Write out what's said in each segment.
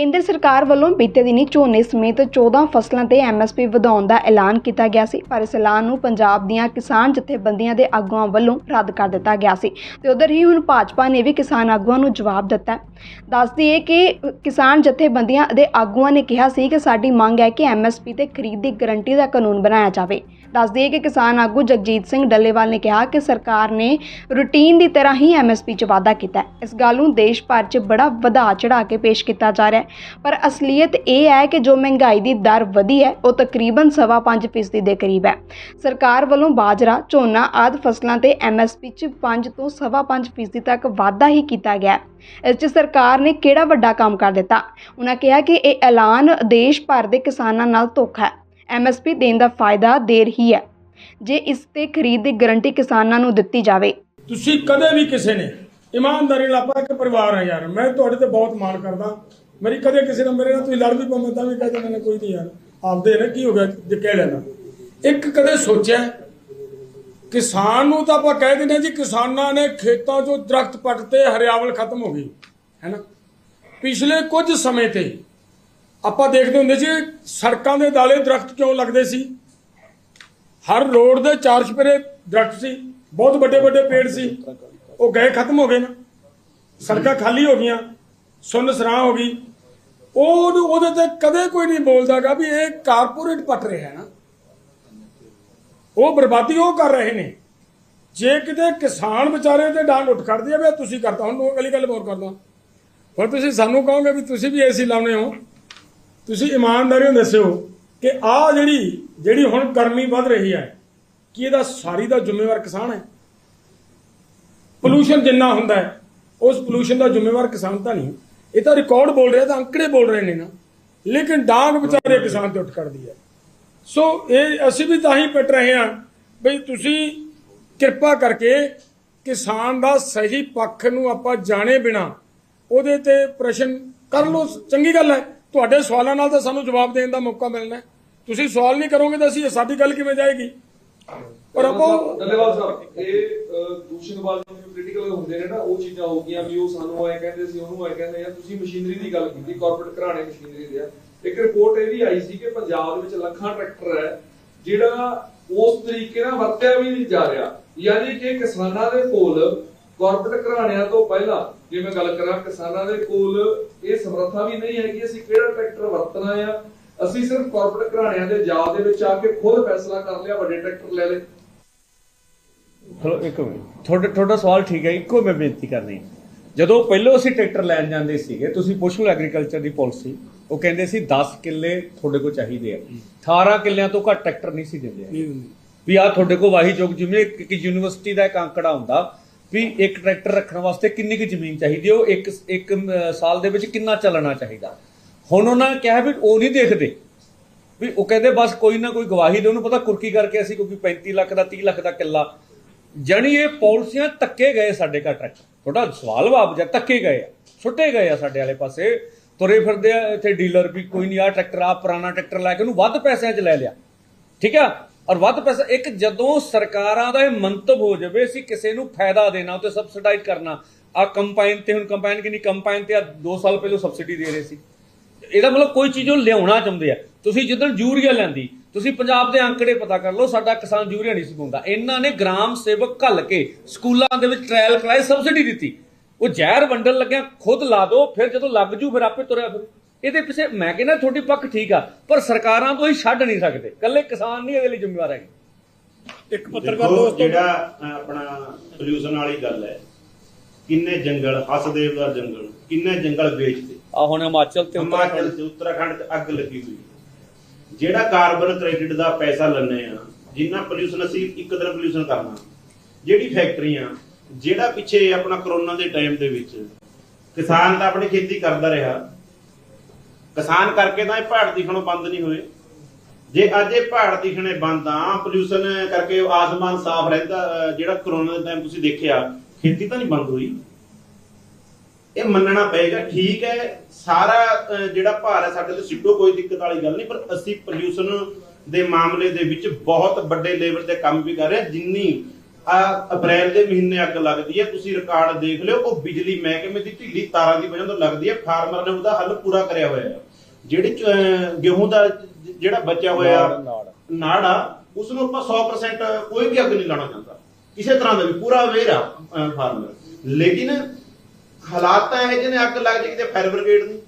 ਕੇਂਦਰ ਸਰਕਾਰ ਵੱਲੋਂ ਬੀਤੇ ਦਿਨੀ ਝੋਨੇ ਸਮੇਤ 14 ਫਸਲਾਂ ਤੇ ਐਮਐਸਪੀ ਵਧਾਉਣ ਦਾ ਐਲਾਨ ਕੀਤਾ ਗਿਆ ਸੀ, ਪਰ ਇਸ ਐਲਾਨ ਨੂੰ ਪੰਜਾਬ ਦੀਆਂ ਕਿਸਾਨ ਜਥੇਬੰਦੀਆਂ ਦੇ ਆਗੂਆਂ ਵੱਲੋਂ ਰੱਦ ਕਰ ਦਿੱਤਾ ਗਿਆ ਸੀ ਤੇ ਉਧਰ ਹੀ ਹੁਣ ਭਾਜਪਾ ਨੇ ਵੀ ਕਿਸਾਨ ਆਗੂਆਂ ਨੂੰ ਜਵਾਬ ਦਿੱਤਾ ਹੈ। ਦੱਸ ਦਈਏ ਕਿ ਕਿਸਾਨ ਜਥੇਬੰਦੀਆਂ ਦੇ ਆਗੂਆਂ ਨੇ ਕਿਹਾ ਸੀ ਕਿ ਸਾਡੀ ਮੰਗ ਹੈ ਕਿ ਐਮਐਸਪੀ ਤੇ ਖਰੀਦ ਦੀ ਗਰੰਟੀ ਦਾ ਕਾਨੂੰਨ ਬਣਾਇਆ ਜਾਵੇ। ਦੱਸ ਦਈਏ ਕਿ ਕਿਸਾਨ ਆਗੂ ਜਗਜੀਤ ਸਿੰਘ ਡੱਲੇਵਾਲ ਨੇ ਕਿਹਾ ਕਿ ਸਰਕਾਰ ਨੇ ਰੂਟੀਨ ਦੀ ਤਰ੍ਹਾਂ ਹੀ ਐਮਐਸਪੀ 'ਚ ਵਾਧਾ ਕੀਤਾ ਇਸ ਗੱਲ ਨੂੰ ਦੇਸ਼ ਭਰ 'ਚ ਬੜਾ ਵਧਾ ਚੜਾ ਕੇ ਪੇਸ਼ ਕੀਤਾ ਜਾ ਰਿਹਾ ਪਰ ਅਸਲੀਅਤ ਇਹ ਹੈ ਕਿ ਜੋ ਮਹਿੰਗਾਈ ਦੀ ਦਰ ਵਧੀ ਹੈ, ਉਹ ਤਕਰੀਬਨ ਸਵਾ ਪੰਜ ਫੀਸਦੀ ਦੇ ਕਰੀਬ ਹੈ। ਸਰਕਾਰ ਵੱਲੋਂ ਬਾਜਰਾ, ਝੋਨਾ ਆਦਿ ਫਸਲਾਂ ਤੇ ਐਮਐਸਪੀ 'ਚ 5 ਤੋਂ ਸਵਾ ਪੰਜ ਫੀਸਦੀ ਤੱਕ ਵਾਧਾ ਹੀ ਕੀਤਾ ਗਿਆ ਇਸ 'ਚ ਸਰਕਾਰ ਨੇ ਕਿਹੜਾ ਵੱਡਾ ਕੰਮ ਕਰ ਦਿੱਤਾ? ਉਹਨਾਂ ਕਿਹਾ ਕਿ ਇਹ ਐਲਾਨ ਦੇਸ਼ ਭਰ ਦੇ ਕਿਸਾਨਾਂ ਨਾਲ ਧੋਖਾ ਹੈ। ਐਮਐਸਪੀ ਦੇਣ ਦਾ ਫਾਇਦਾ ਦੇਰ ਹੀ ਹੈ, ਜੇ ਇਸ ਤੇ ਖਰੀਦ ਦੀ ਗਾਰੰਟੀ ਕਿਸਾਨਾਂ ਨੂੰ ਦਿੱਤੀ ਜਾਵੇ। ਤੁਸੀਂ ਕਦੇ ਵੀ ਕਿਸੇ ਨੇ, ਇਮਾਨਦਾਰੀ ਨਾਲ ਆਪਾਂ ਇੱਕ ਪਰਿਵਾਰ ਆ ਯਾਰ, ਮੈਂ ਤੁਹਾਡੇ ਤੇ ਬਹੁਤ ਮਾਣ ਕਰਦਾ। ਮੇਰੀ ਕਦੇ ਕਿਸੇ ਨਾਲ ਮੇਰੇ ਨਾਲ ਤੁਸੀਂ ਲੜ ਵੀ ਪਵੇਂ ਤਾਂ ਵੀ ਕਹਿ ਦਿੰਦੇ ਨੇ ਕੋਈ ਨਹੀਂ ਯਾਰ, ਆਪਦੇ ਨੇ ਕੀ ਹੋ ਗਿਆ, ਜੇ ਕਹਿ ਲੈਣਾ। ਇੱਕ ਕਦੇ ਸੋਚਿਆ ਕਿਸਾਨ ਨੂੰ ਤਾਂ ਆਪਾਂ ਕਹਿ ਦਿੰਦੇ ਜੀ, ਕਿਸਾਨਾਂ ਨੇ ਖੇਤਾਂ 'ਚੋਂ ਦਰਖਤ ਪੱਟਤੇ ਹਰਿਆਵਲ ਖਤਮ ਹੋ ਗਈ ਹੈਨਾ ਪਿਛਲੇ ਕੁਝ ਸਮੇਂ ਤੇ ਆਪਾਂ ਦੇਖਦੇ ਹੁੰਦੇ ਸੀ, ਸੜਕਾਂ ਦੇ ਦਾਲੇ ਦਰਖਤ ਕਿਉਂ ਲੱਗਦੇ ਸੀ? ਹਰ ਰੋਡ ਦੇ ਚਾਰ ਚਪੇਰੇ ਦਰਖਤ ਸੀ, ਬਹੁਤ ਵੱਡੇ ਵੱਡੇ ਪੇੜ ਸੀ, ਉਹ ਗਏ ਖਤਮ ਹੋ ਗਏ ਨਾ। ਸੜਕਾਂ ਖਾਲੀ ਹੋ ਗਈਆਂ, ਸੁੰਨ ਸਰਾਂ ਹੋ ਗਈ। ਉਹ ਉਹਦੇ ਤੇ ਕਦੇ ਕੋਈ ਨਹੀਂ ਬੋਲਦਾਗਾ ਵੀ ਇਹ ਕਾਰਪੋਰੇਟ ਪਟ ਰਿਹਾ ਹੈ ਨਾ। ਉਹ ਬਰਬਾਦੀ ਉਹ ਕਰ ਰਹੇ ਨੇ। ਜੇ ਕਿਤੇ ਕਿਸਾਨ ਵਿਚਾਰੇ ਤੇ ਡਾਂਗ ਉੱਠ ਖੜਦੀ ਆ ਵੀ ਇਹ ਤੁਸੀਂ ਕਰਤਾ, ਹੁਣ ਉਹ ਅਗਲੀ ਗੱਲ ਹੋਰ ਕਰਦਾ ਹੁਣ ਤੁਸੀਂ ਸਾਨੂੰ ਕਹੋਗੇ ਵੀ ਤੁਸੀਂ ਵੀ ਏਸੀ ਲਾਉਣੇ ਹੋ। ਤੁਸੀਂ ਇਮਾਨਦਾਰੀ ਨਾਲ ਦੱਸਿਓ ਕਿ ਆਹ ਜਿਹੜੀ ਜਿਹੜੀ ਹੁਣ ਗਰਮੀ ਵੱਧ ਰਹੀ ਹੈ, ਕੀ ਇਹਦਾ ਸਾਰੀ ਦਾ ਜ਼ਿੰਮੇਵਾਰ ਕਿਸਾਨ ਹੈ? ਪੋਲੂਸ਼ਨ ਜਿੰਨਾ ਹੁੰਦਾ ਹੈ, ਉਸ ਪੋਲੂਸ਼ਨ ਦਾ ਜ਼ਿੰਮੇਵਾਰ ਕਿਸਾਨ ਤਾਂ ਨਹੀਂ। ਇਹ ਤਾਂ ਰਿਕਾਰਡ ਬੋਲ ਰਿਹਾ ਤਾਂ ਅੰਕੜੇ ਬੋਲ ਰਹੇ ਨੇ ਨਾ। ਲੇਕਿਨ ਡਾਂਗ ਵਿਚਾਰੇ ਕਿਸਾਨ ਤੇ ਉੱਠ ਕਰਦੀ ਹੈ। ਸੋ ਇਹ ਅਸੀਂ ਵੀ ਤਾਂ ਹੀ ਪਿੱਟ ਰਹੇ ਹਾਂ ਬਈ ਤੁਸੀਂ ਕਿਰਪਾ ਕਰਕੇ ਕਿਸਾਨ ਦਾ ਸਹੀ ਪੱਖ ਨੂੰ ਆਪਾਂ ਜਾਣੇ ਬਿਨਾ ਉਹਦੇ ਤੇ ਪ੍ਰਸ਼ਨ ਕਰ ਲਓ। ਚੰਗੀ ਗੱਲ ਹੈ। ਤੁਹਾਡੇ ਸਵਾਲਾਂ ਨਾਲ ਤਾਂ ਸਾਨੂੰ ਜਵਾਬ ਦੇਣ ਦਾ ਮੌਕਾ ਮਿਲਣਾ ਤੁਸੀਂ ਸਵਾਲ ਨਹੀਂ ਕਰੋਗੇ ਤਾਂ ਅਸੀਂ ਸਾਡੀ ਗੱਲ ਕਿਵੇਂ ਜਾਏਗੀ? ਪਰ ਆਪਾਂ ਧੰਨਵਾਦ ਸਾਹਿਬ ਇਹ ਅਹ, ਦੂਸ਼ਣਵਾਦ ਜੋ ਕ੍ਰਿਟੀਕਲ ਹੁੰਦੇ ਨੇ ਨਾ ਉਹ ਚੀਜ਼ਾਂ ਹੋ ਗਈਆਂ ਵੀ ਉਹ ਸਾਨੂੰ ਆਏ ਕਹਿੰਦੇ ਸੀ ਉਹਨੂੰ ਆਏ ਕਹਿੰਦੇ ਆ। ਤੁਸੀਂ ਮਸ਼ੀਨਰੀ ਦੀ ਗੱਲ ਕੀਤੀ ਕਾਰਪੋਰੇਟ ਘਰਾਣੇ ਮਸ਼ੀਨਰੀ ਦੇ ਆ। ਇੱਕ ਰਿਪੋਰਟ ਇਹ ਵੀ ਆਈ ਸੀ ਕਿ ਪੰਜਾਬ ਦੇ ਵਿੱਚ ਲੱਖਾਂ ਟਰੈਕਟਰ ਹੈ ਜਿਹੜਾ ਉਸ ਤਰੀਕੇ ਨਾਲ ਵਰਤਿਆ ਵੀ ਨਹੀਂ ਜਾ ਰਿਹਾ। ਯਾਨੀ ਕਿ ਕਿਸਾਨਾਂ ਦੇ ਕੋਲ ਕਾਰਪੋਰੇਟ ਘਰਾਣਿਆਂ ਤੋਂ ਪਹਿਲਾਂ ਜੇ ਮੈਂ ਗੱਲ ਕਰਾਂ ਕਿਸਾਨਾਂ ਦੇ ਕੋਲ ਇਹ ਸਮਰੱਥਾ ਵੀ ਨਹੀਂ ਹੈ ਕਿ ਅਸੀਂ ਕਿਹੜਾ ਟਰੈਕਟਰ ਵਰਤਣਾ ਆ? ਅਸੀਂ ਸਿਰਫ ਕਾਰਪੋਰੇਟ ਘਰਾਣਿਆਂ ਦੇ ਜਾਲ ਦੇ ਵਿੱਚ ਆ ਕੇ ਖੁਦ ਫੈਸਲਾ ਕਰ ਲਿਆ ਵੱਡੇ ਟਰੈਕਟਰ ਲੈ ਲਏ। ਚਲੋ ਇੱਕ ਮਿੰਟ। ਤੁਹਾਡਾ ਤੁਹਾਡਾ ਸਵਾਲ ਠੀਕ ਹੈ ਇੱਕੋ ਮੈਂ ਬੇਨਤੀ ਕਰਨੀ ਹੈ। ਜਦੋਂ ਪਹਿਲਾਂ ਅਸੀਂ ਟਰੈਕਟਰ ਲੈਣ ਜਾਂਦੇ ਸੀਗੇ ਤੁਸੀਂ ਪੁੱਛ ਲਓ ਐਗਰੀਕਲਚਰ ਦੀ ਪਾਲਿਸੀ ਉਹ ਕਹਿੰਦੇ ਸੀ 10 ਕਿੱਲੇ ਤੁਹਾਡੇ ਕੋਲ ਚਾਹੀਦੇ ਆ। 18 ਕਿੱਲਿਆਂ ਤੋਂ ਘੱਟ ਟਰੈਕਟਰ ਨਹੀਂ ਸੀ ਦਿੰਦੇ। ਵੀ ਆ ਤੁਹਾਡੇ ਕੋਲ ਵਾਹੀ ਚੋਕ ਜਿਵੇਂ ਇੱਕ ਯੂਨੀਵਰਸਿਟੀ ਦਾ ਇੱਕ ਅੰਕੜਾ ਹੁੰਦਾ ਵੀ ਇੱਕ ਟਰੈਕਟਰ ਰੱਖਣ ਵਾਸਤੇ ਕਿੰਨੀ ਕੁ ਜ਼ਮੀਨ ਚਾਹੀਦੀ ਹੈ? ਉਹ ਇੱਕ ਇੱਕ ਸਾਲ ਦੇ ਵਿੱਚ ਕਿੰਨਾ ਚੱਲਣਾ ਚਾਹੀਦਾ? ਹੁਣ ਉਹਨਾਂ ਨੇ ਕਿਹਾ ਵੀ ਉਹ ਨਹੀਂ ਦੇਖਦੇ। ਵੀ ਉਹ ਕਹਿੰਦੇ ਬਸ ਕੋਈ ਨਾ ਕੋਈ ਗਵਾਹੀ ਦੇ, ਉਹਨੂੰ ਪਤਾ ਕੁਰਕੀ ਕਰਕੇ ਅਸੀਂ ਕਿਉਂਕਿ 35 ਲੱਖ ਦਾ 30 ਲੱਖ ਦਾ ਕਿੱਲਾ। ਜਣੀ ਇਹ ਪਾਲਿਸੀਆਂ ਤੱਕੇ ਗਏ ਸਾਡੇ ਘਰ ਟਰੈਕਟਰ। ਤੁਹਾਡਾ ਸਵਾਲ ਜਵਾਬ ਜਾਂ ਤੱਕੇ ਗਏ ਆ, ਸੁੱਟੇ ਗਏ ਆ ਸਾਡੇ ਵਾਲੇ ਪਾਸੇ। ਤੁਰੇ ਫਿਰਦੇ ਆ, ਇੱਥੇ ਡੀਲਰ ਵੀ ਕੋਈ ਨਹੀਂ ਆ ਟਰੈਕਟਰ ਆ ਪੁਰਾਣਾ ਟਰੈਕਟਰ ਲੈ ਕੇ ਉਹਨੂੰ ਵੱਧ ਪੈਸਿਆਂ 'ਚ ਲੈ ਲਿਆ। ਠੀਕ ਆ? ਔਰ ਵੱਧ ਪੈਸਾ, ਇੱਕ ਜਦੋਂ ਸਰਕਾਰਾਂ ਦਾ ਇਹ ਮੰਤਵ ਹੋ ਜਾਵੇ, ਅਸੀਂ ਕਿਸੇ ਨੂੰ ਫਾਇਦਾ ਦੇਣਾ ਤੇ ਸਬਸਿਡਾਈਜ਼ ਕਰਨਾ। ਆ ਕੰਪਾਈਨ ਤੇ ਹੁਣ ਕੰਪਾਈਨ ਕਿੰਨੀ ਕੰਪਾਈਨ ਤੇ ਆ 2 ਸਾਲ ਪਹਿਲਾਂ ਸਬਸਿਡੀ ਦੇ ਰਹੇ ਸੀ। ਇਹਦਾ ਮਤਲਬ ਕੋਈ ਚੀਜ਼ ਉਹ ਲਿਆਉਣਾ ਚਾਹੁੰਦੇ ਆ। ਤੁਸੀਂ ਜਿੱਦਣ ਯੂਰੀਆ ਲੈਂਦੀ, ਤੁਸੀਂ ਪੰਜਾਬ ਦੇ ਅੰਕੜੇ ਪਤਾ ਕਰ ਲਓ, ਸਾਡਾ ਕਿਸਾਨ ਯੂਰੀਆ ਨਹੀਂ ਸੀ ਪਾਉਂਦਾ। ਇਹਨਾਂ ਨੇ ਗ੍ਰਾਮ ਸੇਵਕ ਘੱਲ ਕੇ ਸਕੂਲਾਂ ਦੇ ਵਿੱਚ ਟ੍ਰਾਇਲ ਕਰਾਏ ਸਬਸਿਡੀ ਦਿੱਤੀ। ਉਹ ਜ਼ਹਿਰ ਵੰਡਣ ਲੱਗਿਆ, ਖੁਦ ਲਾ ਦਿਓ, ਫਿਰ ਜਦੋਂ ਲੱਗ ਜੂ, ਫਿਰ ਆਪੇ ਤੁਰਿਆ ਫਿਰ। ਇਹਦੇ ਪਿੱਛੇ ਮੈਂ ਕਹਿੰਦਾ ਤੁਹਾਡੀ ਪੱਖ ਠੀਕ ਆ ਪਰ ਸਰਕਾਰਾਂ ਤੋਂ ਹੀ ਛੱਡ ਨਹੀਂ ਸਕਦੇ। ਕੱਲੇ ਕਿਸਾਨ ਨਹੀਂ ਇਹਦੇ ਲਈ ਜ਼ਿੰਮੇਵਾਰ ਹੈਗੇ। ਇੱਕ ਪੱਤਰਕਾਰ ਦੋਸਤੋ ਜਿਹੜਾ ਆਪਣਾ ਪੋਲੂਸ਼ਨ ਵਾਲੀ ਗੱਲ ਹੈ ਕਿੰਨੇ ਜੰਗਲ ਹਸਦੇਵ ਦਾ ਜੰਗਲ ਕਿੰਨੇ ਜੰਗਲ ਵੇਚਦੇ। ਆ ਹੁਣ ਹਿਮਾਚਲ ਤੇ ਹਿਮਾਚਲ ਤੇ ਉੱਤਰਾਖੰਡ। ਤੇ ਅੱਗ ਲੱਗੀ ਹੋਈ ਹੈ। ਜਿਹੜਾ ਕਾਰਬਨ ਕ੍ਰੈਡਿਟ ਦਾ ਪੈਸਾ ਲੈਣੇ ਆ ਜਿੰਨਾ ਪੋਲੂਸ਼ਨ ਅਸੀਂ ਇੱਕ ਦਿਨ ਪੋਲੂਸ਼ਨ ਕਰਨਾ। ਜਿਹੜੀ ਫੈਕਟਰੀਆਂ ਜਿਹੜਾ ਪਿੱਛੇ ਆਪਣਾ ਕਰੋਨਾ ਦੇ ਟਾਈਮ ਦੇ ਵਿੱਚ ਕਿਸਾਨ ਤਾਂ ਆਪਣੀ ਖੇਤੀ ਕਰਦਾ ਰਿਹਾ ਕਿਸਾਨ ਕਰਕੇ ਤਾਂ ਇਹ ਪਹਾੜ ਦਿਖਣੋਂ ਬੰਦ ਨਹੀਂ ਹੋਏ। ਜੇ ਅੱਜ ਇਹ ਪਹਾੜ ਦਿਖਣੇ ਬੰਦ ਆ ਪੋਲੂਸ਼ਨ ਕਰਕੇ ਆਸਮਾਨ ਸਾਫ਼ ਰਹਿੰਦਾ ਜਿਹੜਾ ਕਰੋਨਾ ਦੇ ਟਾਈਮ ਤੁਸੀਂ ਦੇਖਿਆ, ਖੇਤੀ ਤਾਂ ਨਹੀਂ ਬੰਦ ਹੋਈ। ਇਹ ਮੰਨਣਾ ਪਏਗਾ, ਠੀਕ ਹੈ, ਸਾਰਾ ਜਿਹੜਾ ਭਾਰ ਹੈ ਸਾਡੇ ਤੇ ਸਿੱਟੋ, ਕੋਈ ਦਿੱਕਤ ਵਾਲੀ ਗੱਲ ਨਹੀਂ, ਪਰ ਅਸੀਂ ਪੋਲੂਸ਼ਨ ਦੇ ਮਾਮਲੇ ਦੇ ਵਿੱਚ ਬਹੁਤ ਵੱਡੇ ਲੈਵਲ ਤੇ ਕੰਮ ਵੀ ਕਰ ਰਹੇ ਜਿੰਨੀ ਆ ਅਪ੍ਰੈਲ ਦੇ ਮਹੀਨੇ ਅੱਗ ਲੱਗਦੀ ਹੈ ਤੁਸੀਂ ਰਿਕਾਰਡ ਦੇਖ ਲਿਓ ਉਹ ਬਿਜਲੀ ਮਹਿਕਮੇ ਦੀ ਢਿੱਲੀ ਤਾਰਾਂ ਦੀ ਵਜ੍ਹਾ ਤੋਂ ਲੱਗਦੀ ਹੈ ਫਾਰਮਰ ਨੇ ਉਹਦਾ ਹੱਲ ਪੂਰਾ ਕਰਿਆ ਹੋਇਆ ਹੈ। ਜਿਹੜੀ ਗੇਹੂੰ ਦਾ ਜਿਹੜਾ ਬਚਿਆ ਹੋਇਆ ਨਾੜ ਆ ਉਸ ਨੂੰ ਆਪਾਂ 100% ਕੋਈ ਵੀ ਅੱਗ ਨਹੀਂ ਲਾਣਾ ਚਾਹੁੰਦਾ। ਕਿਸੇ ਤਰ੍ਹਾਂ ਦਾ ਵੀ ਪੂਰਾ ਅਵੇਅਰ ਆ ਫਾਰਮਰ। ਲੇਕਿਨ ਹਾਲਾਤ ਤਾਂ ਇਹ ਜਿਹਨੇ ਅੱਗ ਲੱਗ ਜੇ ਕਿਤੇ ਫਾਇਰ ਬ੍ਰਿਗੇਡ ਦੀ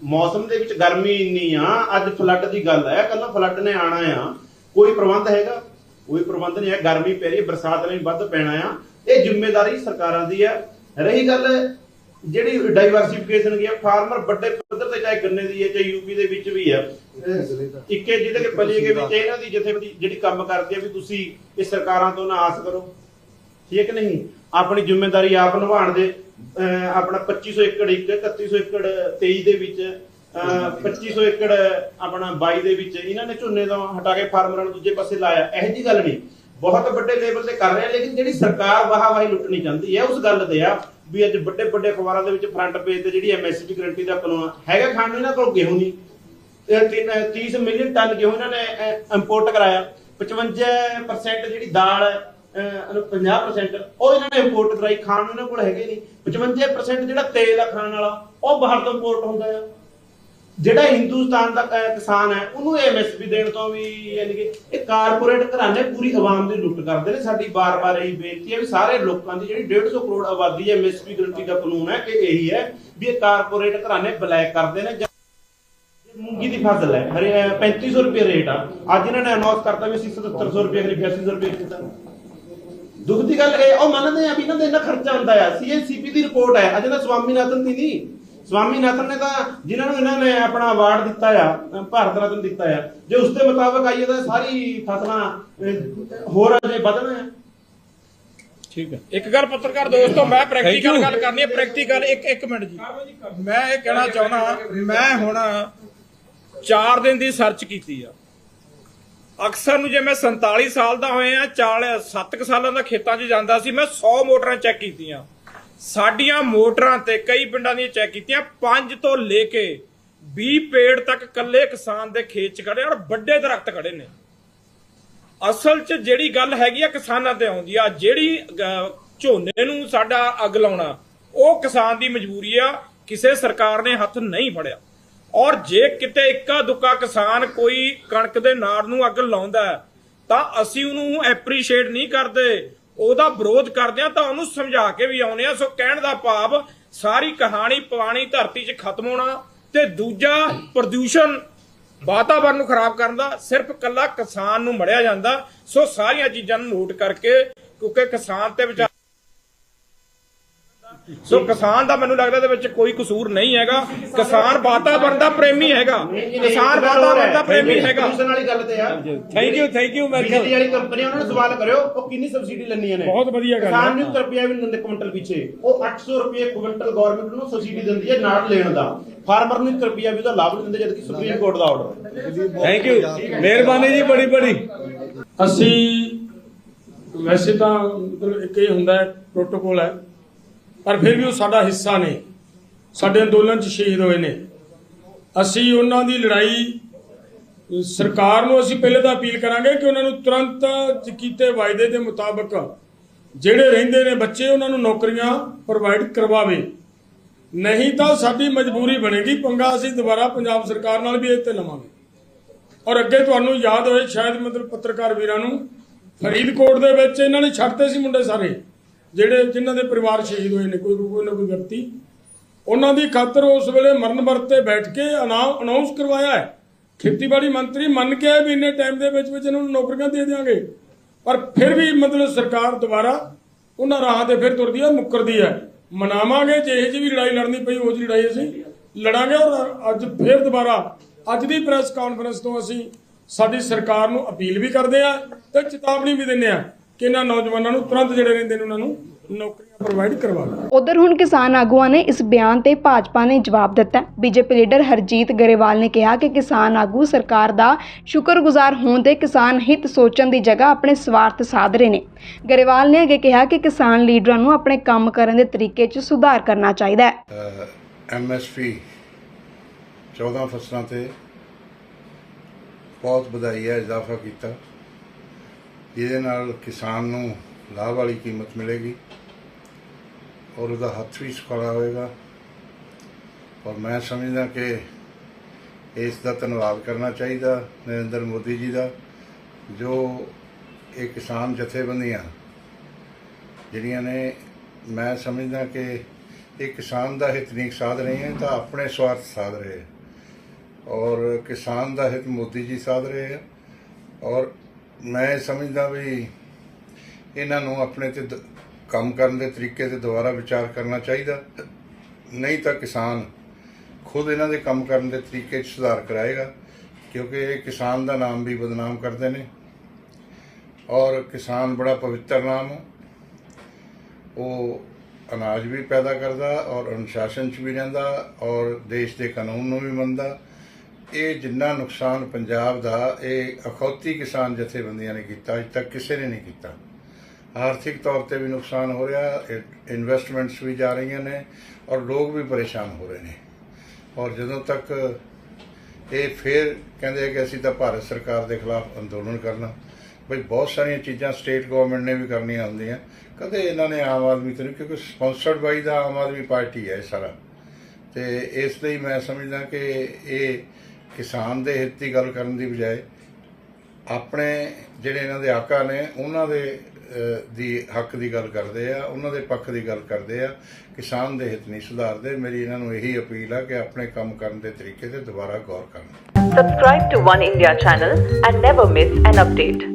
ਮੌਸਮ ਦੇ ਵਿੱਚ ਗਰਮੀ ਇੰਨੀ ਆ ਅੱਜ ਫਲੱਡ ਦੀ ਗੱਲ ਹੈ ਕੱਲ ਫਲੱਡ ਨੇ ਆਣਾ ਆ ਕੋਈ ਪ੍ਰਬੰਧ ਹੈਗਾ? ਕੋਈ ਪ੍ਰਬੰਧ ਨਹੀਂ ਹੈ। ਗਰਮੀ ਪੈ ਰਹੀ ਹੈ ਬਰਸਾਤ ਨੇ ਵੀ ਵੱਧ ਪੈਣਾ ਆ। ਇਹ ਜ਼ਿੰਮੇਵਾਰੀ ਸਰਕਾਰਾਂ ਦੀ ਹੈ। ਰਹੀ ਗੱਲ ਜਿਹੜੀ ਡਾਈਵਰਸਿਫਿਕੇਸ਼ਨ ਗਿਆ ਫਾਰਮਰ ਵੱਡੇ ਪੱਧਰ ਤੇ ਚਾਹੇ ਗੰਨੇ ਦੀ ਹੈ ਚਾਹੇ ਯੂਪੀ ਦੇ ਵਿੱਚ ਵੀ ਹੈ। ਇੱਕੇ ਜਿਹਦੇ ਕੇ ਕੇ ਵਿੱਚ ਇਹਨਾਂ ਦੀ ਜਥੇਬੰਦੀ ਜਿਹੜੀ ਕੰਮ ਕਰਦੀ ਹੈ ਵੀ ਤੁਸੀਂ ਇਹ ਸਰਕਾਰਾਂ ਤੋਂ ਨਾ ਆਸ ਕਰੋ। ਠੀਕ ਨਹੀਂ? ਆਪਣੀ ਜ਼ਿੰਮੇਵਾਰੀ ਆਪ ਨਿਭਾਉਣ ਦੇ ਆਪਣਾ 2500 ਏਕੜ ਇੱਕ 3100 ਏਕੜ 23 ਦੇ ਵਿੱਚ 2500 ਏਕੜ ਆਪਣਾ 22 ਦੇ ਵਿੱਚ ਇਹਨਾਂ ਨੇ ਝੋਨੇ ਤੋਂ ਹਟਾ ਕੇ ਫਾਰਮਰਾਂ ਨੂੰ ਦੂਜੇ ਪਾਸੇ ਲਾਇਆ। ਇਹੋ ਜੀ ਗੱਲ ਨਹੀਂ। ਬਹੁਤ ਵੱਡੇ ਲੈਵਲ ਤੇ ਕਰ ਰਹੇ ਆ ਲੇਕਿਨ ਜਿਹੜੀ ਸਰਕਾਰ ਵਾਹ ਵਾਹੀ ਲੁੱਟਣੀ ਚਾਹੁੰਦੀ ਹੈ ਉਸ ਗੱਲ ਤੇ ਆ ਵੀ ਅੱਜ ਵੱਡੇ ਵੱਡੇ ਅਖਬਾਰਾਂ ਦੇ ਵਿੱਚ ਫਰੰਟ ਪੇਜ ਤੇ ਜਿਹੜੀ ਐਮਐਸਪੀ ਗਰੰਟੀ ਦਾ ਕਾਨੂੰਨ ਹੈਗਾ ਖਾਣ ਨੂੰ ਇਹਨਾਂ ਕੋਲ ਗੇਹੂੰ ਨਹੀਂ? 30 ਮਿਲੀਅਨ ਟਨ ਗੇਹੂੰ ਇਹਨਾਂ ਨੇ ਇੰਪੋਰਟ ਕਰਾਇਆ? 55% ਜਿਹੜੀ ਦਾਲ ਹੈ, ਅਹ, ਉਹਨੂੰ 50% ਉਹ ਇਹਨਾਂ ਨੇ ਇੰਪੋਰਟ ਕਰਾਈ। ਖਾਣ ਨੂੰ ਇਹਨਾਂ ਕੋਲ ਹੈਗੇ ਨਹੀਂ। 55% ਜਿਹੜਾ ਤੇਲ ਆ ਖਾਣ ਵਾਲਾ ਉਹ ਬਾਹਰ ਤੋਂ ਇੰਪੋਰਟ ਹੁੰਦਾ ਆ। ਜਿਹੜਾ ਹਿੰਦੁਸਤਾਨ ਦਾ ਕਿਸਾਨ ਹੈ, ਉਹਨੂੰ ਐਮਐਸਪੀ ਦੇਣ ਤੋਂ ਵੀ ਯਾਨੀ ਕਿ ਇਹ ਕਾਰਪੋਰੇਟ ਘਰਾਣੇ ਪੂਰੀ ਆਵਾਮ ਦੀ ਲੁੱਟ ਕਰਦੇ ਨੇ। ਸਾਡੀ ਬਾਰ-ਬਾਰ ਇਹੀ ਬੇਨਤੀ ਹੈ ਵੀ ਸਾਰੇ ਲੋਕਾਂ ਦੀ ਜਿਹੜੀ 150 ਕਰੋੜ ਆਬਾਦੀ ਹੈ ਐਮਐਸਪੀ ਗਰੰਟੀ ਦਾ ਕਾਨੂੰਨ ਹੈ ਕਿ ਇਹੀ ਹੈ ਵੀ ਇਹ ਕਾਰਪੋਰੇਟ ਘਰਾਣੇ ਬਲੈਕ ਕਰਦੇ ਨੇ। ਮੂੰਗੀ ਦੀ ਫਸਲ ਹੈ, ਹਰੇ 3500 ਰੁਪਏ ਰੇਟ ਆ। ਅੱਜ ਇਹਨਾਂ ਨੇ ਅਨਾਉਂਸ ਕਰਤਾ ਵੀ ਅਸੀਂ 7700 ਰੁਪਏ ਕਰੀ 8500 ਰੁਪਏ ਕੀਤਾ ਦੁੱਖ ਦੀ ਗੱਲ ਇਹ, ਉਹ ਮੰਨਦੇ ਆ ਵੀ ਇਹਨਾਂ ਦਾ ਇੰਨਾ ਖਰਚਾ ਹੁੰਦਾ ਆ। ਸੀਐਨਸੀਪੀ ਦੀ ਰਿਪੋਰਟ ਹੈ, ਅਜੇ ਤਾਂ ਸਵਾਮੀਨਾਥਨ ਦੀ ਨਹੀਂ। ਸਵਾਮੀਨਾਥਨ ਨੇ ਤਾਂ ਜਿਨ੍ਹਾਂ ਨੂੰ ਇਹਨਾਂ ਨੇ ਆਪਣਾ ਅਵਾਰਡ ਦਿੱਤਾ ਆ, ਭਾਰਤ ਰਤਨ ਦਿੱਤਾ ਆ, ਜੇ ਉਸ ਦੇ ਮੁਤਾਬਕ ਆਈਏ ਤਾਂ ਸਾਰੀ ਫਸਲਾਂ ਹੋਰ ਅਜੇ ਵਧਣ। ਆ ਠੀਕ ਹੈ। ਇੱਕ ਗੱਲ ਪੱਤਰਕਾਰ ਦੋਸਤੋ, ਮੈਂ ਪ੍ਰੈਕਟੀਕਲ ਗੱਲ ਕਰਨੀ ਹੈ ਪ੍ਰੈਕਟੀਕਲ ਇੱਕ ਇੱਕ ਮਿੰਟ ਜੀ। ਮੈਂ ਇਹ ਕਹਿਣਾ ਚਾਹੁੰਦਾ ਮੈਂ ਹੁਣ 4 ਦਿਨ ਦੀ ਸਰਚ ਕੀਤੀ ਆ। ਅਕਸਰ ਨੂੰ ਜੇ ਮੈਂ 47 ਸਾਲ ਦਾ ਹੋਇਆ 40 7 ਸਾਲਾਂ ਦਾ ਖੇਤਾਂ 'ਚ ਜਾਂਦਾ ਸੀ, ਮੈਂ 100 ਮੋਟਰਾਂ ਚੈੱਕ ਕੀਤੀਆਂ। ਸਾਡੀਆਂ ਮੋਟਰਾਂ ਤੇ ਕਈ ਪਿੰਡਾਂ ਦੀਆਂ ਚੈੱਕ ਕੀਤੀਆਂ 5 ਤੋਂ ਲੈ ਕੇ 20 ਪੇੜ ਤੱਕ ਕੱਲੇ ਕਿਸਾਨ ਦੇ ਖੇਤ 'ਚ ਖੜੇ ਔਰ ਵੱਡੇ ਦਰਖਤ ਖੜੇ ਨੇ। ਅਸਲ 'ਚ ਜਿਹੜੀ ਗੱਲ ਹੈਗੀ ਆ ਕਿਸਾਨਾਂ ਤੇ ਆਉਂਦੀ ਆ, ਜਿਹੜੀ ਝੋਨੇ ਨੂੰ ਸਾਡਾ ਅੱਗ ਲਾਉਣਾ, ਉਹ ਕਿਸਾਨ ਦੀ ਮਜਬੂਰੀ ਆ, ਕਿਸੇ ਸਰਕਾਰ ਨੇ ਹੱਥ ਨਹੀਂ ਫੜਿਆ। ਔਰ ਜੇ ਕਿਤੇ ਇੱਕਾ ਦੁੱਕਾ ਕਿਸਾਨ ਕੋਈ ਕਣਕ ਦੇ ਨਾੜ ਨੂੰ ਅੱਗ ਲਾਉਂਦਾ, ਤਾਂ ਅਸੀਂ ਉਹਨੂੰ ਐਪਰੀਸ਼ੀਏਟ ਨਹੀਂ ਕਰਦੇ ਉਹਦਾ ਵਿਰੋਧ ਕਰਦੇ ਆ ਤਾਂ ਉਹਨੂੰ ਸਮਝਾ ਕੇ ਵੀ ਆਉਨੇ ਆ। ਸੋ ਕਹਿਣ ਦਾ ਭਾਵ, ਸਾਰੀ ਕਹਾਣੀ ਪਾਣੀ ਧਰਤੀ 'ਚ ਖਤਮ ਹੋਣਾ ਤੇ ਦੂਜਾ ਪ੍ਰਦੂਸ਼ਣ ਵਾਤਾਵਰਨ ਨੂੰ ਖਰਾਬ ਕਰਨ ਦਾ, ਸਿਰਫ ਕੱਲਾ ਕਿਸਾਨ ਨੂੰ ਮੜਿਆ ਜਾਂਦਾ। ਸੋ ਸਾਰੀਆਂ ਚੀਜ਼ਾਂ ਨੂੰ ਨੋਟ ਕਰਕੇ, ਕਿਉਂਕਿ ਕਿਸਾਨ ਤੇ ਵਿਚਾਰ ਸੋ ਕਿਸਾਨ ਦਾ ਮੈਨੂੰ ਲੱਗਦਾ ਇਹਦੇ ਵਿੱਚ ਕੋਈ ਕਸੂਰ ਨਹੀਂ ਹੈਗਾ। ਕਿਸਾਨ ਵਾਤਾਵਰਨ ਦਾ ਪ੍ਰੇਮੀ ਹੈਗਾ। ਕਿਸਾਨ ਵਾਤਾਵਰਨ ਦਾ ਪ੍ਰੇਮੀ ਹੈਗਾ। ਪ੍ਰਦੂਸ਼ਣ ਵਾਲੀ ਗੱਲ ਤੇ ਆ। ਥੈਂਕ ਯੂ ਥੈਂਕ ਯੂ ਬਿਜਲੀ ਵਾਲੀ ਕੰਪਨੀ ਉਹਨਾਂ ਨੂੰ ਸਵਾਲ ਕਰਿਓ ਉਹ ਕਿੰਨੀ ਸਬਸਿਡੀ ਲੈਣੀਆਂ ਨੇ? ਬਹੁਤ ਵਧੀਆ ਗੱਲ ਹੈ। ਕਿਸਾਨ ਨੂੰ 1 ਰੁਪਿਆ ਵੀ ਦਿੰਦੇ ਕੁਇੰਟਲ ਪਿੱਛੇ। ਉਹ 800 ਰੁਪਏ ਕੁਇੰਟਲ ਗਵਰਨਮੈਂਟ ਨੂੰ ਸਬਸਿਡੀ ਦਿੰਦੀ ਹੈ ਨਾੜ ਲੈਣ ਦਾ। ਫਾਰਮਰ ਨੂੰ 1 ਰੁਪਿਆ ਵੀ ਉਹਦਾ ਲਾਭ ਨਹੀਂ ਦਿੰਦੇ ਜਦ ਕਿ ਸੁਪਰੀਮ ਕੋਰਟ ਦਾ ਆਰਡਰ ਥੈਂਕ ਯੂ ਮਿਹਰਬਾਨੀ ਜੀ ਬੜੀ ਬੜੀ। ਅਸੀਂ ਵੈਸੇ ਤਾਂ ਮਤਲਬ ਇੱਕ ਇਹ ਹੁੰਦਾ ਹੈ ਪ੍ਰੋਟੋਕੋਲ ਹੈ। ਪਰ ਫਿਰ ਵੀ ਉਹ ਸਾਡਾ ਹਿੱਸਾ ਨੇ। ਸਾਡੇ ਅੰਦੋਲਨ 'ਚ ਸ਼ਹੀਦ ਹੋਏ ਨੇ। ਅਸੀਂ ਉਹਨਾਂ ਦੀ ਲੜਾਈ, ਸਰਕਾਰ ਨੂੰ ਅਸੀਂ ਪਹਿਲੇ ਤਾਂ ਅਪੀਲ ਕਰਾਂਗੇ ਕਿ ਉਹਨਾਂ ਨੂੰ ਤੁਰੰਤ ਕੀਤੇ ਵਾਅਦੇ ਦੇ ਮੁਤਾਬਕ ਜਿਹੜੇ ਰਹਿੰਦੇ ਨੇ ਬੱਚੇ, ਉਹਨਾਂ ਨੂੰ ਨੌਕਰੀਆਂ ਪ੍ਰੋਵਾਈਡ ਕਰਵਾਵੇ। ਨਹੀਂ ਤਾਂ ਸਾਡੀ ਮਜਬੂਰੀ ਬਣੇਗੀ। ਪੰਗਾ ਅਸੀਂ ਦੁਬਾਰਾ ਪੰਜਾਬ ਸਰਕਾਰ ਨਾਲ ਵੀ ਇਹ ਤੇ ਲਵਾਂਗੇ। ਔਰ ਅੱਗੇ ਤੁਹਾਨੂੰ ਯਾਦ ਹੋਏ, ਸ਼ਾਇਦ ਮਤਲਬ ਪੱਤਰਕਾਰ ਵੀਰਾਂ ਨੂੰ, ਫਰੀਦਕੋਟ ਦੇ ਵਿੱਚ ਇਹਨਾਂ ਨੇ ਛੱਡਤੇ ਸੀ ਮੁੰਡੇ ਸਾਰੇ। ਜਿਹੜੇ ਜਿਨ੍ਹਾਂ ਦੇ ਪਰਿਵਾਰ ਸ਼ਹੀਦ ਹੋਏ ਨੇ, ਕੋਈ ਕੋਈ ਨਾ ਕੋਈ ਵਿਅਕਤੀ, ਉਹਨਾਂ ਦੀ ਖਾਤਰ ਉਸ ਵੇਲੇ ਮਰਨ ਵਰਤ ਤੇ ਬੈਠ ਕੇ ਅਨਾਉਂਸ ਕਰਵਾਇਆ ਹੈ। ਖੇਤੀਬਾੜੀ ਮੰਤਰੀ ਮੰਨ ਕੇ ਆਏ ਵੀ ਇੰਨੇ ਟਾਈਮ ਦੇ ਵਿੱਚ ਵਿੱਚ ਇਹਨਾਂ ਨੂੰ ਨੌਕਰੀਆਂ ਦੇ ਦੇਵਾਂਗੇ ਪਰ ਫਿਰ ਵੀ ਮਤਲਬ ਸਰਕਾਰ ਦੁਬਾਰਾ ਉਹਨਾਂ ਰਾਹਾਂ ਤੇ ਫਿਰ ਤੁਰਦੀ ਹੈ, ਮੁੱਕਰਦੀ ਹੈ। ਮਨਾਵਾਂਗੇ, ਜੇ ਇਹ ਜਿਹੀ ਵੀ ਲੜਾਈ ਲੜਨੀ ਪਈ, ਉਹ ਜਿਹੀ ਲੜਾਈ ਅਸੀਂ ਲੜਾਂਗੇ ਔਰ ਅੱਜ ਫਿਰ ਦੁਬਾਰਾ, ਅੱਜ ਦੀ ਪ੍ਰੈਸ ਕਾਨਫਰੰਸ ਤੋਂ ਅਸੀਂ ਸਾਡੀ ਸਰਕਾਰ ਨੂੰ ਅਪੀਲ ਵੀ ਕਰਦੇ ਆ ਤੇ ਚੇਤਾਵਨੀ ਵੀ ਦਿੰਦੇ ਆ ਕਿ ਇਹਨਾਂ ਨੌਜਵਾਨਾਂ ਨੂੰ ਤੁਰੰਤ ਜਿਹੜੇ ਰਹਿੰਦੇ ਨੇ ਉਹਨਾਂ ਨੂੰ ਨੌਕਰੀਆਂ ਪ੍ਰੋਵਾਈਡ ਕਰਵਾਓ ਉਧਰ ਹੁਣ ਕਿਸਾਨ ਆਗੂਆਂ ਨੇ ਇਸ ਬਿਆਨ ਤੇ ਭਾਜਪਾ ਨੇ ਜਵਾਬ ਦਿੱਤਾ। ਬੀਜੇਪੀ ਲੀਡਰ ਹਰਜੀਤ ਗਰੇਵਾਲ ਨੇ ਕਿਹਾ ਕਿ ਕਿਸਾਨ ਆਗੂ ਸਰਕਾਰ ਦਾ ਸ਼ੁਕਰਗੁਜ਼ਾਰ ਹੋਣ ਤੇ ਕਿਸਾਨ ਹਿੱਤ ਸੋਚਣ ਦੀ ਜਗ੍ਹਾ ਆਪਣੇ ਸਵਾਰਥ ਸਾਧ ਰਹੇ ਨੇ। ਗਰੇਵਾਲ ਨੇ ਅੱਗੇ ਕਿਹਾ ਕਿ ਕਿਸਾਨ ਲੀਡਰਾਂ ਨੂੰ ਆਪਣੇ ਕੰਮ ਕਰਨ ਦੇ ਤਰੀਕੇ 'ਚ ਸੁਧਾਰ ਕਰਨਾ ਚਾਹੀਦਾ ਹੈ। ਐਮਐਸਪੀ 14 ਫਸਲਾਂ ਤੇ ਬਹੁਤ ਵਧਾਈ ਹੈ ਇਜ਼ਾਫਾ ਕੀਤਾ। ਜਿਹਦੇ ਨਾਲ ਕਿਸਾਨ ਨੂੰ ਲਾਭ ਵਾਲੀ ਕੀਮਤ ਮਿਲੇਗੀ ਔਰ ਉਹਦਾ ਹੱਥ ਵੀ ਸੁਖਾਲਾ ਹੋਏਗਾ ਔਰ ਮੈਂ ਸਮਝਦਾ ਕਿ ਇਸ ਦਾ ਧੰਨਵਾਦ ਕਰਨਾ ਚਾਹੀਦਾ ਨਰਿੰਦਰ ਮੋਦੀ ਜੀ ਦਾ, ਜੋ ਇਹ ਕਿਸਾਨ ਜਥੇਬੰਦੀਆਂ ਜਿਹੜੀਆਂ ਨੇ, ਮੈਂ ਸਮਝਦਾ ਕਿ ਇਹ ਕਿਸਾਨ ਦਾ ਹਿੱਤ ਨਹੀਂ, ਸਾਧ ਰਹੀਆਂ ਤਾਂ ਆਪਣੇ ਸਵਾਰਥ ਸਾਧ ਰਹੇ ਹੈ। ਔਰ ਕਿਸਾਨ ਦਾ ਹਿੱਤ ਮੋਦੀ ਜੀ ਸਾਧ ਰਹੇ ਹੈ ਔਰ ਮੈਂ ਸਮਝਦਾ ਵੀ ਇਹਨਾਂ ਨੂੰ ਆਪਣੇ ਤੇ ਦ- ਕੰਮ ਕਰਨ ਦੇ ਤਰੀਕੇ ਤੇ ਦੁਬਾਰਾ ਵਿਚਾਰ ਕਰਨਾ ਚਾਹੀਦਾ। ਨਹੀਂ ਤਾਂ ਕਿਸਾਨ ਖੁਦ ਇਹਨਾਂ ਦੇ ਕੰਮ ਕਰਨ ਦੇ ਤਰੀਕੇ 'ਚ ਸੁਧਾਰ ਕਰਾਏਗਾ, ਕਿਉਂਕਿ ਇਹ ਕਿਸਾਨ ਦਾ ਨਾਮ ਵੀ ਬਦਨਾਮ ਕਰਦੇ ਨੇ। ਔਰ ਕਿਸਾਨ ਬੜਾ ਪਵਿੱਤਰ ਨਾਮ ਹੈ ਉਹ ਅਨਾਜ ਵੀ ਪੈਦਾ ਕਰਦਾ ਔਰ ਅਨੁਸ਼ਾਸਨ 'ਚ ਵੀ ਰਹਿੰਦਾ ਔਰ ਦੇਸ਼ ਦੇ ਕਾਨੂੰਨ ਨੂੰ ਵੀ ਮੰਨਦਾ। ਇਹ ਜਿੰਨਾ ਨੁਕਸਾਨ ਪੰਜਾਬ ਦਾ, ਇਹ ਅਖੌਤੀ ਕਿਸਾਨ ਜਥੇਬੰਦੀਆਂ ਨੇ ਕੀਤਾ, ਅੱਜ ਤੱਕ ਕਿਸੇ ਨੇ ਨਹੀਂ ਕੀਤਾ। ਆਰਥਿਕ ਤੌਰ ਤੇ ਵੀ ਨੁਕਸਾਨ ਹੋ ਰਿਹਾ ਇਨਵੈਸਟਮੈਂਟਸ ਵੀ ਜਾ ਰਹੀਆਂ ਨੇ ਔਰ ਲੋਕ ਵੀ ਪਰੇਸ਼ਾਨ ਹੋ ਰਹੇ ਨੇ। ਔਰ ਜਦੋਂ ਤੱਕ ਇਹ ਫਿਰ ਕਹਿੰਦੇ ਕਿ ਅਸੀਂ ਤਾਂ ਭਾਰਤ ਸਰਕਾਰ ਦੇ ਖਿਲਾਫ ਅੰਦੋਲਨ ਕਰਨਾ, ਬਈ ਬਹੁਤ ਸਾਰੀਆਂ ਚੀਜ਼ਾਂ ਸਟੇਟ ਗਵਰਨਮੈਂਟ ਨੇ ਵੀ ਕਰਨੀਆਂ ਹੁੰਦੀਆਂ। ਕਦੇ ਇਹਨਾਂ ਨੇ ਆਮ ਆਦਮੀ ਤੋਂ ਨਹੀਂ, ਕਿਉਂਕਿ ਸਪਾਂਸਰਡ ਬਾਈ ਦਾ ਆਮ ਆਦਮੀ ਪਾਰਟੀ ਹੈ ਇਹ ਸਾਰਾ। ਤੇ ਇਸ ਲਈ ਮੈਂ ਸਮਝਦਾ ਕਿ ਇਹ ਕਿਸਾਨ ਦੇ ਹਿੱਤ ਦੀ ਗੱਲ ਕਰਨ ਦੀ ਬਜਾਏ ਆਪਣੇ ਜਿਹੜੇ ਇਹਨਾਂ ਦੇ ਆਕਾ ਨੇ, ਉਹਨਾਂ ਦੇ ਦੀ ਹੱਕ ਦੀ ਗੱਲ ਕਰਦੇ ਆ, ਉਹਨਾਂ ਦੇ ਪੱਖ ਦੀ ਗੱਲ ਕਰਦੇ ਆ। ਕਿਸਾਨ ਦੇ ਹਿੱਤ ਨਹੀਂ ਸੁਧਾਰਦੇ। ਮੇਰੀ ਇਹਨਾਂ ਨੂੰ ਇਹੀ ਅਪੀਲ ਆ ਕਿ ਆਪਣੇ ਕੰਮ ਕਰਨ ਦੇ ਤਰੀਕੇ ਤੇ ਦੁਬਾਰਾ ਗੌਰ ਕਰਨ। Subscribe to One India channel and never miss an update.